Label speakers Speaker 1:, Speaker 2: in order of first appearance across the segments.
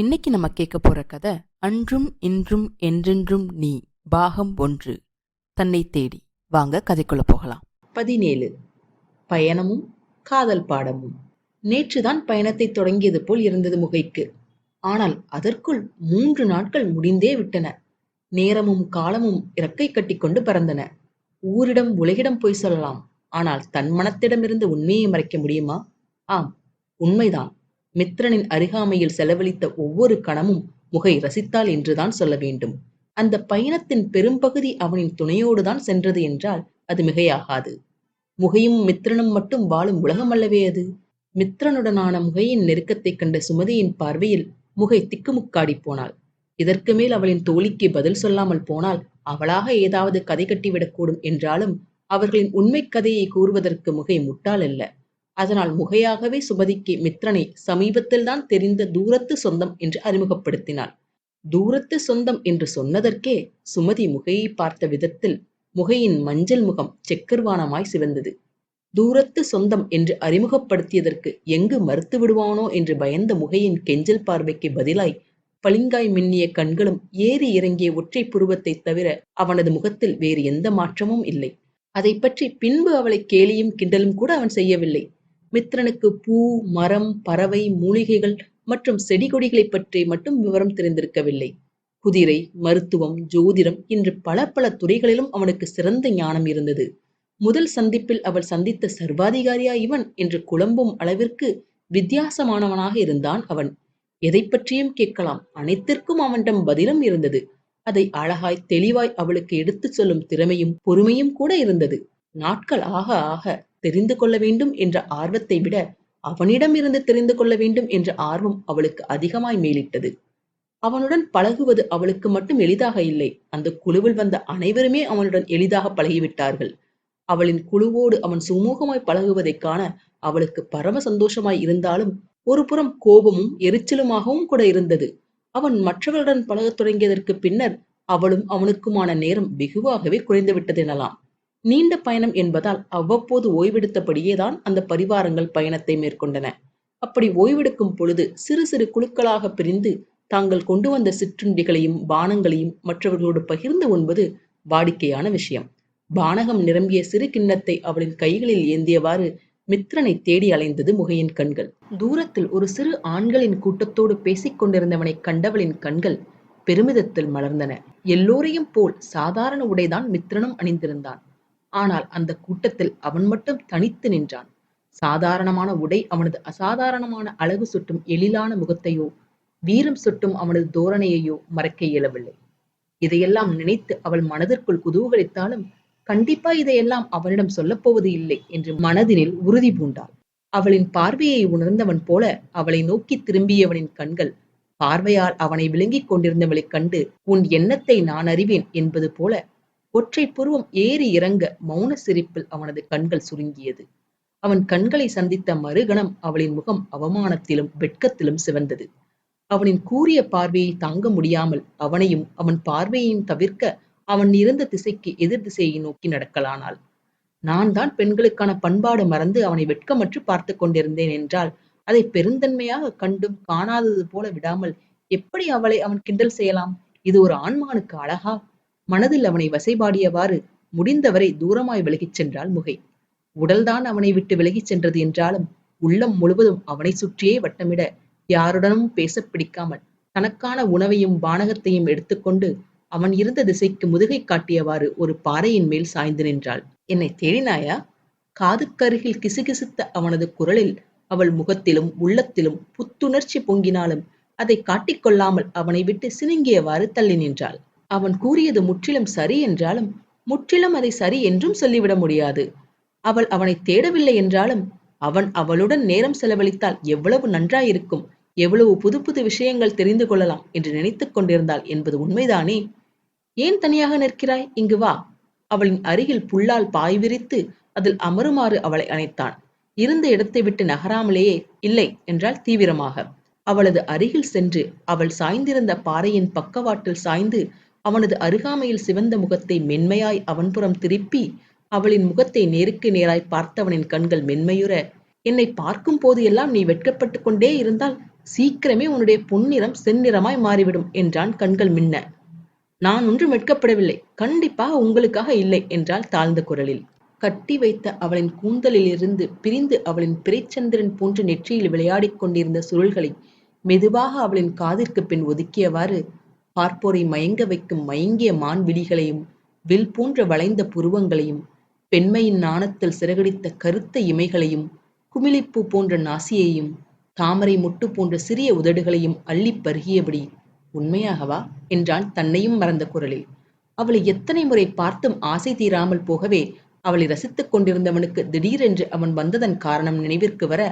Speaker 1: இன்னைக்கு நம்ம கேட்க போற கதை அன்றும் இன்றும் என்றென்றும் நீ பாகம் ஒன்று தன்னை தேடி வாங்க கதைக்குள்ள போகலாம் பதினேழு பயணமும் காதல் பாடமும் நேற்றுதான் பயணத்தை தொடங்கியது போல் இருந்தது முகைக்கு ஆனால் அதற்குள் மூன்று நாட்கள் முடிந்தே விட்டன நேரமும் காலமும் இறக்கை கட்டிக்கொண்டு பறந்தன ஊரிடம் உலகிடம் போய் சொல்லலாம் ஆனால் தன் மனத்திடமிருந்து உண்மையை மறைக்க முடியுமா ஆம் உண்மைதான் மித்ரனின் அருகாமையில் செலவழித்த ஒவ்வொரு கணமும் முகை ரசித்தாள் என்றுதான் சொல்ல வேண்டும் அந்த பயணத்தின் பெரும்பகுதி அவனின் துணையோடுதான் சென்றது என்றால் அது மிகையாகாது முகையும் மித்ரனும் மட்டும் வாழும் உலகம் அல்லவே அது மித்ரனுடனான முகையின் நெருக்கத்தை கண்ட சுமதியின் பார்வையில் முகை திக்குமுக்காடி போனாள் இதற்கு மேல் அவளின் தோழிக்கு பதில் சொல்லாமல் போனால் அவளாக ஏதாவது கதை கட்டிவிடக்கூடும் என்றாலும் அவர்களின் உண்மை கதையை கூறுவதற்கு முகை முட்டாள் அல்ல அதனால் முகையாகவே சுமதிக்கு மித்ரனை சமீபத்தில்தான் தெரிந்த தூரத்து சொந்தம் என்று அறிமுகப்படுத்தினாள் தூரத்து சொந்தம் என்று சொன்னதற்கே சுமதி முகையை பார்த்த விதத்தில் முகையின் மஞ்சள் முகம் செக்கர்வானமாய் சிவந்தது தூரத்து சொந்தம் என்று அறிமுகப்படுத்தியதற்கு எங்கு மறுத்து விடுவானோ என்று பயந்த முகையின் கெஞ்சல் பார்வைக்கு பதிலாய் பளிங்காய் மின்னிய கண்களும் ஏறி இறங்கிய ஒற்றை புருவத்தை தவிர அவனது முகத்தில் வேறு எந்த மாற்றமும் இல்லை அதை பற்றி பின்பு அவளை கேலியும் கிண்டலும் கூட அவன் செய்யவில்லை மித்ரனுக்கு பூ மரம் பறவை மூலிகைகள் மற்றும் செடி பற்றி மட்டும் விவரம் தெரிந்திருக்கவில்லை குதிரை மருத்துவம் ஜோதிடம் என்று பல பல துறைகளிலும் அவனுக்கு சிறந்த ஞானம் இருந்தது முதல் சந்திப்பில் அவள் சந்தித்த சர்வாதிகாரியா இவன் என்று குழம்பும் அளவிற்கு வித்தியாசமானவனாக இருந்தான் அவன் எதை பற்றியும் கேட்கலாம் அனைத்திற்கும் அவனிடம் பதிலும் இருந்தது அதை அழகாய் தெளிவாய் அவளுக்கு எடுத்துச் சொல்லும் திறமையும் பொறுமையும் கூட இருந்தது நாட்கள் ஆக ஆக தெரிந்து கொள்ள வேண்டும் என்ற ஆர்வத்தை விட அவனிடம் இருந்து தெரிந்து கொள்ள வேண்டும் என்ற ஆர்வம் அவளுக்கு அதிகமாய் மேலிட்டது அவனுடன் பழகுவது அவளுக்கு மட்டும் எளிதாக இல்லை அந்த குழுவில் வந்த அனைவருமே அவனுடன் எளிதாக பழகிவிட்டார்கள் அவளின் குழுவோடு அவன் சுமூகமாய் பழகுவதை காண அவளுக்கு பரம சந்தோஷமாய் இருந்தாலும் ஒரு புறம் கோபமும் எரிச்சலுமாகவும் கூட இருந்தது அவன் மற்றவர்களுடன் பழகத் தொடங்கியதற்கு பின்னர் அவளும் அவனுக்குமான நேரம் வெகுவாகவே குறைந்துவிட்டது எனலாம் நீண்ட பயணம் என்பதால் அவ்வப்போது ஓய்வெடுத்தபடியே தான் அந்த பரிவாரங்கள் பயணத்தை மேற்கொண்டன அப்படி ஓய்வெடுக்கும் பொழுது சிறு சிறு குழுக்களாக பிரிந்து தாங்கள் கொண்டு வந்த சிற்றுண்டிகளையும் பானங்களையும் மற்றவர்களோடு பகிர்ந்து உண்பது வாடிக்கையான விஷயம் பானகம் நிரம்பிய சிறு கிண்ணத்தை அவளின் கைகளில் ஏந்தியவாறு மித்ரனை தேடி அலைந்தது முகையின் கண்கள் தூரத்தில் ஒரு சிறு ஆண்களின் கூட்டத்தோடு பேசிக் கொண்டிருந்தவனை கண்டவளின் கண்கள் பெருமிதத்தில் மலர்ந்தன எல்லோரையும் போல் சாதாரண உடைதான் மித்ரனும் அணிந்திருந்தான் ஆனால் அந்த கூட்டத்தில் அவன் மட்டும் தனித்து நின்றான் சாதாரணமான உடை அவனது அசாதாரணமான அழகு சுட்டும் எழிலான முகத்தையோ வீரம் சுட்டும் அவனது தோரணையையோ மறக்க இயலவில்லை இதையெல்லாம் நினைத்து அவள் மனதிற்குள் குதூகலித்தாலும் கண்டிப்பா இதையெல்லாம் அவனிடம் சொல்லப்போவது இல்லை என்று மனதினில் உறுதி பூண்டாள் அவளின் பார்வையை உணர்ந்தவன் போல அவளை நோக்கி திரும்பியவனின் கண்கள் பார்வையால் அவனை விழுங்கிக் கொண்டிருந்தவளைக் கண்டு உன் எண்ணத்தை நான் அறிவேன் என்பது போல ஒற்றை புருவம் ஏறி இறங்க மௌன சிரிப்பில் அவனது கண்கள் சுருங்கியது அவன் கண்களை சந்தித்த மறுகணம் அவளின் முகம் அவமானத்திலும் வெட்கத்திலும் சிவந்தது அவனின் கூறிய பார்வையை தாங்க முடியாமல் அவனையும் அவன் பார்வையையும் தவிர்க்க அவன் இருந்த திசைக்கு எதிர் திசையை நோக்கி நடக்கலானாள் நான் தான் பெண்களுக்கான பண்பாடு மறந்து அவனை வெட்கமற்று பார்த்து கொண்டிருந்தேன் என்றால் அதை பெருந்தன்மையாக கண்டும் காணாதது போல விடாமல் எப்படி அவளை அவன் கிண்டல் செய்யலாம் இது ஒரு ஆண்மகனுக்கு அழகா மனதில் அவனை வசைபாடியவாறு முடிந்தவரை தூரமாய் விலகிச் சென்றாள் முகை உடல்தான் அவனை விட்டு விலகிச் சென்றது என்றாலும் உள்ளம் முழுவதும் அவனை சுற்றியே வட்டமிட யாருடனும் பேச பிடிக்காமல் தனக்கான உணவையும் பானகத்தையும் எடுத்துக்கொண்டு அவன் இருந்த திசைக்கு முதுகை காட்டியவாறு ஒரு பாறையின் மேல் சாய்ந்து நின்றாள் என்னை தேடினாயா காதுக்கருகில் கிசுகிசுத்த அவனது குரலில் அவள் முகத்திலும் உள்ளத்திலும் புத்துணர்ச்சி பொங்கினாலும் அதை காட்டிக்கொள்ளாமல் அவனை விட்டு சினுங்கியவாறு தள்ளி நின்றாள் அவன் கூறியது முற்றிலும் சரி என்றாலும் முற்றிலும் அதை சரி என்றும் சொல்லிவிட முடியாது அவள் அவனை தேடவில்லை என்றாலும் அவன் அவளுடன் நேரம் செலவழித்தால் எவ்வளவு நன்றாயிருக்கும் எவ்வளவு புது புது விஷயங்கள் தெரிந்து கொள்ளலாம் என்று நினைத்துக் கொண்டிருந்தாள் என்பது உண்மைதானே ஏன் தனியாக நிற்கிறாய் இங்கு வா அவளின் அருகில் புல்லால் பாய் விரித்து அதில் அமருமாறு அவளை அணைத்தான் இருந்த இடத்தை விட்டு நகராமலேயே இல்லை என்றால் தீவிரமாக அவளது அருகில் சென்று அவள் சாய்ந்திருந்த பாறையின் பக்கவாட்டில் சாய்ந்து அவனது அருகாமையில் சிவந்த முகத்தை மென்மையாய் அவன்புறம் திருப்பி அவளின் முகத்தை நேருக்கு நேராய் பார்த்தவனின் கண்கள் மென்மையுற என்னை பார்க்கும் போது எல்லாம் நீ வெட்கப்பட்டு கொண்டே இருந்தால் சீக்கிரமே உன்னுடைய பொன்னிறம் செந்நிறமாய் மாறிவிடும் என்றான் கண்கள் மின்ன நான் ஒன்றும் வெட்கப்படவில்லை கண்டிப்பாக உங்களுக்காக இல்லை என்றால் தாழ்ந்த குரலில் கட்டி வைத்த அவளின் கூந்தலில் இருந்து பிரிந்து அவளின் பிறைச்சந்திரன் போன்ற நெற்றியில் விளையாடிக் கொண்டிருந்த சுருள்களை மெதுவாக அவளின் காதிற்கு பின் ஒதுக்கியவாறு பார்ப்போரை மயங்க வைக்கும் மயங்கிய மான்விழிகளையும் வில் போன்ற வளைந்த புருவங்களையும் பெண்மையின் நாணத்தில் சிறகடித்த கருத்த இமைகளையும் குமிழிப்பூ போன்ற நாசியையும் தாமரை முட்டு போன்ற சிறிய உதடுகளையும் அள்ளி பருகியபடி உண்மையாகவா என்றான் தன்னையும் மறந்த குரலில் அவளை எத்தனை முறை பார்த்தும் ஆசை தீராமல் போகவே அவளை ரசித்துக் கொண்டிருந்தவனுக்கு திடீரென்று அவன் வந்ததன் காரணம் நினைவிற்கு வர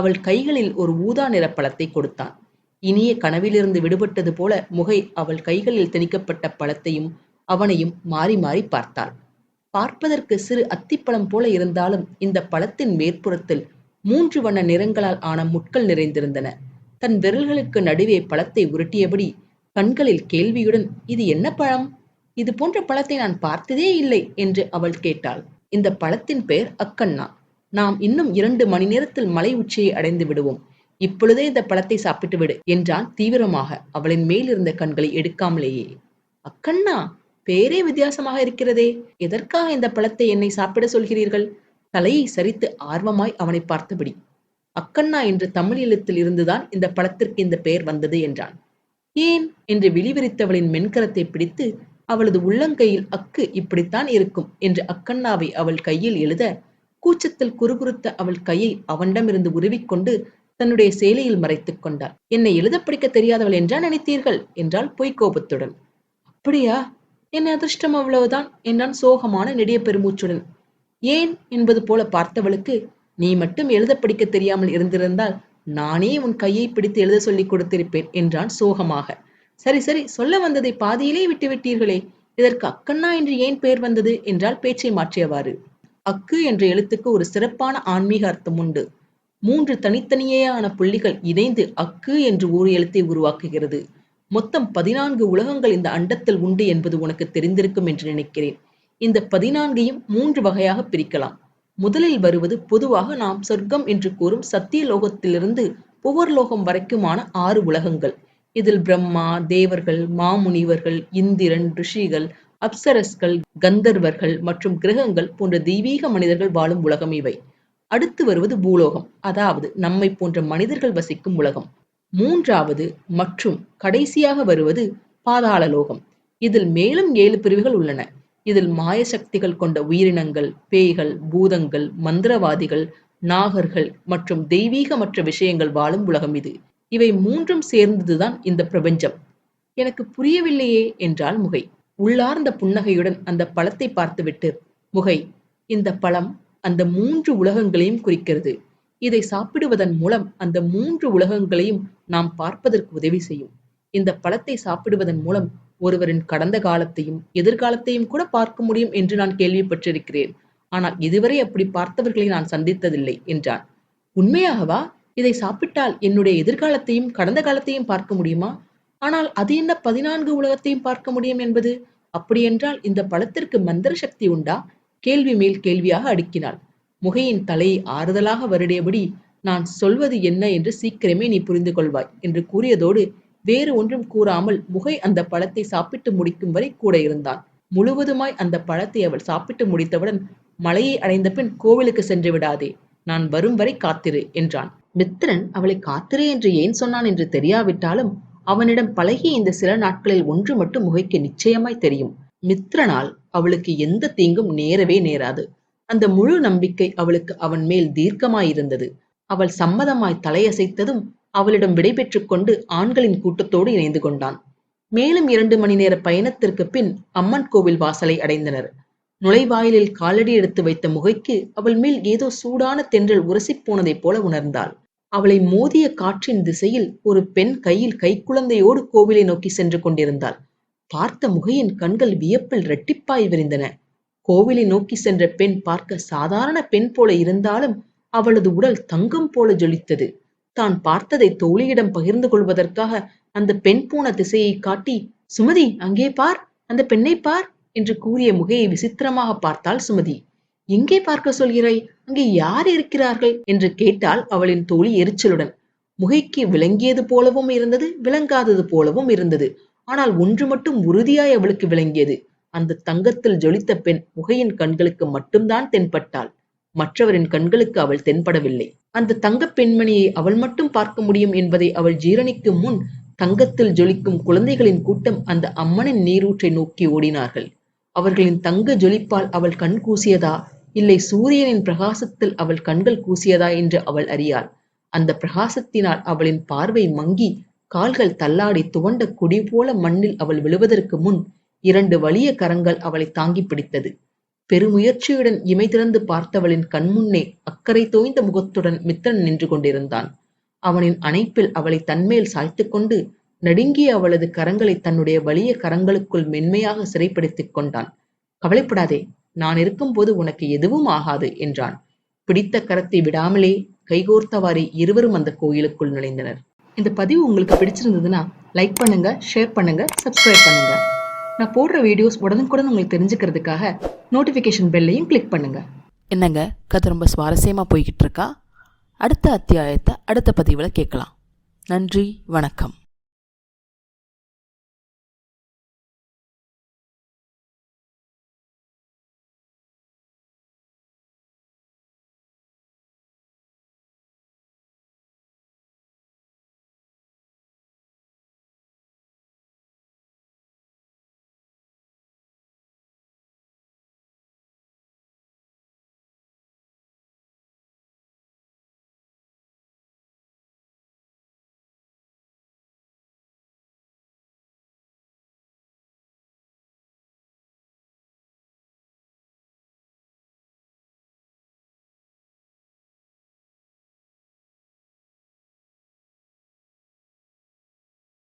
Speaker 1: அவள் கைகளில் ஒரு ஊதா நிற பழத்தை கொடுத்தான் இனிய கனவிலிருந்து விடுபட்டது போல முகை அவள் கைகளில் திணிக்கப்பட்ட பழத்தையும் அவனையும் மாறி மாறி பார்த்தாள் பார்ப்பதற்கு சிறு அத்திப்பழம் போல இருந்தாலும் இந்த பழத்தின் மேற்புறத்தில் மூன்று வண்ண நிறங்களால் ஆன முட்கள் நிறைந்திருந்தன தன் விரல்களுக்கு நடுவே பழத்தை உருட்டியபடி கண்களில் கேள்வியுடன் இது என்ன பழம் இது போன்ற பழத்தை நான் பார்த்ததே இல்லை என்று அவள் கேட்டாள் இந்த பழத்தின் பெயர் அக்கண்ணா நாம் இன்னும் இரண்டு மணி நேரத்தில் மலை உச்சியை அடைந்து விடுவோம் இப்பொழுதே இந்த பழத்தை சாப்பிட்டு விடு என்றான் தீவிரமாக அவளின் மேல் இருந்த கண்களை எடுக்காமலேயே அக்கண்ணா பேரே வித்தியாசமாக இருக்கிறதே எதற்காக இந்த பழத்தை என்னை சாப்பிட சொல்கிறீர்கள் தலையை சரித்து ஆர்வமாய் அவனை பார்த்தபடி அக்கண்ணா என்ற தமிழ் எழுத்தில் இருந்துதான் இந்த பழத்திற்கு இந்த பெயர் வந்தது என்றான் ஏன் என்று விழிவிரித்தவளின் மென்கரத்தை பிடித்து அவளது உள்ளங்கையில் அக்கு இப்படித்தான் இருக்கும் என்று அக்கண்ணாவை அவள் கையில் எழுத கூச்சத்தில் குறுகுறுத்த அவள் கையை அவனிடமிருந்து உருவிக்கொண்டு தன்னுடைய சேலையில் மறைத்துக் கொண்டார் என்னை எழுத படிக்க தெரியாதவள் என்றா நினைத்தீர்கள் என்றால் பொய்க்கோபத்துடன் அப்படியா என் அதிர்ஷ்டம் அவ்வளவுதான் என்றான் சோகமான நெடிய பெருமூச்சுடன் ஏன் என்பது போல பார்த்தவளுக்கு நீ மட்டும் எழுத படிக்க தெரியாமல் இருந்திருந்தால் நானே உன் கையை பிடித்து எழுத சொல்லி கொடுத்திருப்பேன் என்றான் சோகமாக சரி சரி சொல்ல வந்ததை பாதியிலே விட்டுவிட்டீர்களே இதற்கு அக்கண்ணா என்று ஏன் பெயர் வந்தது என்றால் பேச்சை மாற்றியவாறு அக்கு என்ற எழுத்துக்கு ஒரு சிறப்பான ஆன்மீக அர்த்தம் உண்டு மூன்று தனித்தனியேயான புள்ளிகள் இணைந்து அக்கு என்று ஓர் எழுத்தை உருவாக்குகிறது மொத்தம் பதினான்கு உலகங்கள் இந்த அண்டத்தில் உண்டு என்பது உனக்கு தெரிந்திருக்கும் என்று நினைக்கிறேன் இந்த பதினான்கையும் மூன்று வகையாக பிரிக்கலாம் முதலில் வருவது பொதுவாக நாம் சொர்க்கம் என்று கூறும் லோகத்திலிருந்து புவர்லோகம் வரைக்குமான ஆறு உலகங்கள் இதில் பிரம்மா தேவர்கள் மாமுனிவர்கள் இந்திரன் ரிஷிகள் அப்சரஸ்கள் கந்தர்வர்கள் மற்றும் கிரகங்கள் போன்ற தெய்வீக மனிதர்கள் வாழும் உலகம் இவை அடுத்து வருவது பூலோகம் அதாவது நம்மை போன்ற மனிதர்கள் வசிக்கும் உலகம் மூன்றாவது மற்றும் கடைசியாக வருவது பாதாளலோகம் இதில் மேலும் ஏழு பிரிவுகள் உள்ளன இதில் மாய சக்திகள் கொண்ட உயிரினங்கள் பேய்கள் பூதங்கள் மந்திரவாதிகள் நாகர்கள் மற்றும் தெய்வீகமற்ற விஷயங்கள் வாழும் உலகம் இது இவை மூன்றும் சேர்ந்ததுதான் இந்த பிரபஞ்சம் எனக்கு புரியவில்லையே என்றால் முகை உள்ளார்ந்த புன்னகையுடன் அந்த பழத்தை பார்த்துவிட்டு முகை இந்த பழம் அந்த மூன்று உலகங்களையும் குறிக்கிறது இதை சாப்பிடுவதன் மூலம் அந்த மூன்று உலகங்களையும் நாம் பார்ப்பதற்கு உதவி செய்யும் இந்த பழத்தை சாப்பிடுவதன் மூலம் ஒருவரின் கடந்த காலத்தையும் எதிர்காலத்தையும் கூட பார்க்க முடியும் என்று நான் கேள்விப்பட்டிருக்கிறேன் ஆனால் இதுவரை அப்படி பார்த்தவர்களை நான் சந்தித்ததில்லை என்றான் உண்மையாகவா இதை சாப்பிட்டால் என்னுடைய எதிர்காலத்தையும் கடந்த காலத்தையும் பார்க்க முடியுமா ஆனால் அது என்ன பதினான்கு உலகத்தையும் பார்க்க முடியும் என்பது அப்படியென்றால் இந்த பழத்திற்கு மந்திர சக்தி உண்டா கேள்வி மேல் கேள்வியாக அடுக்கினாள் முகையின் தலை ஆறுதலாக வருடையபடி நான் சொல்வது என்ன என்று சீக்கிரமே நீ புரிந்து கொள்வாய் என்று கூறியதோடு வேறு ஒன்றும் கூறாமல் முகை அந்த பழத்தை சாப்பிட்டு முடிக்கும் வரை கூட இருந்தான் முழுவதுமாய் அந்த பழத்தை அவள் சாப்பிட்டு முடித்தவுடன் மலையை அடைந்த பின் கோவிலுக்கு சென்று விடாதே நான் வரும் வரை காத்திரு என்றான் மித்திரன் அவளை காத்திரு என்று ஏன் சொன்னான் என்று தெரியாவிட்டாலும் அவனிடம் பழகிய இந்த சில நாட்களில் ஒன்று மட்டும் முகைக்கு நிச்சயமாய் தெரியும் மித்திரனால் அவளுக்கு எந்த தீங்கும் நேரவே நேராது அந்த முழு நம்பிக்கை அவளுக்கு அவன் மேல் தீர்க்கமாயிருந்தது அவள் சம்மதமாய் தலையசைத்ததும் அவளிடம் விடைபெற்றுக் கொண்டு ஆண்களின் கூட்டத்தோடு இணைந்து கொண்டான் மேலும் இரண்டு மணி நேர பயணத்திற்கு பின் அம்மன் கோவில் வாசலை அடைந்தனர் நுழைவாயிலில் காலடி எடுத்து வைத்த முகைக்கு அவள் மேல் ஏதோ சூடான தென்றல் உரசிப் போனதைப் போல உணர்ந்தாள் அவளை மோதிய காற்றின் திசையில் ஒரு பெண் கையில் கைக்குழந்தையோடு கோவிலை நோக்கி சென்று கொண்டிருந்தாள் பார்த்த முகையின் கண்கள் வியப்பில் இரட்டிப்பாய் விரிந்தன கோவிலை நோக்கி சென்ற பெண் பார்க்க சாதாரண பெண் போல இருந்தாலும் அவளது உடல் தங்கம் போல ஜொலித்தது தான் பார்த்ததை தோழியிடம் பகிர்ந்து கொள்வதற்காக அந்த பெண் போன திசையை காட்டி சுமதி அங்கே பார் அந்த பெண்ணை பார் என்று கூறிய முகையை விசித்திரமாக பார்த்தாள் சுமதி எங்கே பார்க்க சொல்கிறாய் அங்கே யார் இருக்கிறார்கள் என்று கேட்டால் அவளின் தோழி எரிச்சலுடன் முகைக்கு விளங்கியது போலவும் இருந்தது விளங்காதது போலவும் இருந்தது ஆனால் ஒன்று மட்டும் உறுதியாய் அவளுக்கு விளங்கியது அந்த தங்கத்தில் ஜொலித்த பெண் முகையின் கண்களுக்கு மட்டும்தான் தென்பட்டாள் மற்றவரின் கண்களுக்கு அவள் தென்படவில்லை அந்த தங்க பெண்மணியை அவள் மட்டும் பார்க்க முடியும் என்பதை அவள் ஜீரணிக்கும் முன் தங்கத்தில் ஜொலிக்கும் குழந்தைகளின் கூட்டம் அந்த அம்மனின் நீரூற்றை நோக்கி ஓடினார்கள் அவர்களின் தங்க ஜொலிப்பால் அவள் கண் கூசியதா இல்லை சூரியனின் பிரகாசத்தில் அவள் கண்கள் கூசியதா என்று அவள் அறியாள் அந்த பிரகாசத்தினால் அவளின் பார்வை மங்கி கால்கள் தள்ளாடி துவண்ட குடி போல மண்ணில் அவள் விழுவதற்கு முன் இரண்டு வலிய கரங்கள் அவளை தாங்கி பிடித்தது பெருமுயற்சியுடன் இமை திறந்து பார்த்தவளின் கண்முன்னே அக்கறை தோய்ந்த முகத்துடன் மித்திரன் நின்று கொண்டிருந்தான் அவனின் அணைப்பில் அவளை தன்மேல் சாய்த்துக்கொண்டு நடுங்கிய அவளது கரங்களை தன்னுடைய வலிய கரங்களுக்குள் மென்மையாக சிறைப்படுத்திக் கொண்டான் கவலைப்படாதே நான் இருக்கும்போது உனக்கு எதுவும் ஆகாது என்றான் பிடித்த கரத்தை விடாமலே கைகோர்த்தவாறு இருவரும் அந்த கோயிலுக்குள் நுழைந்தனர்
Speaker 2: இந்த பதிவு உங்களுக்கு பிடிச்சிருந்ததுன்னா லைக் பண்ணுங்க ஷேர் பண்ணுங்க சப்ஸ்கிரைப் பண்ணுங்க நான் போடுற வீடியோஸ் உடனுக்குடன் உங்களுக்கு தெரிஞ்சுக்கிறதுக்காக நோட்டிஃபிகேஷன் பெல்லையும் கிளிக் பண்ணுங்கள் என்னங்க கதை ரொம்ப சுவாரஸ்யமாக போய்கிட்டு இருக்கா அடுத்த அத்தியாயத்தை அடுத்த பதிவில் கேட்கலாம் நன்றி வணக்கம்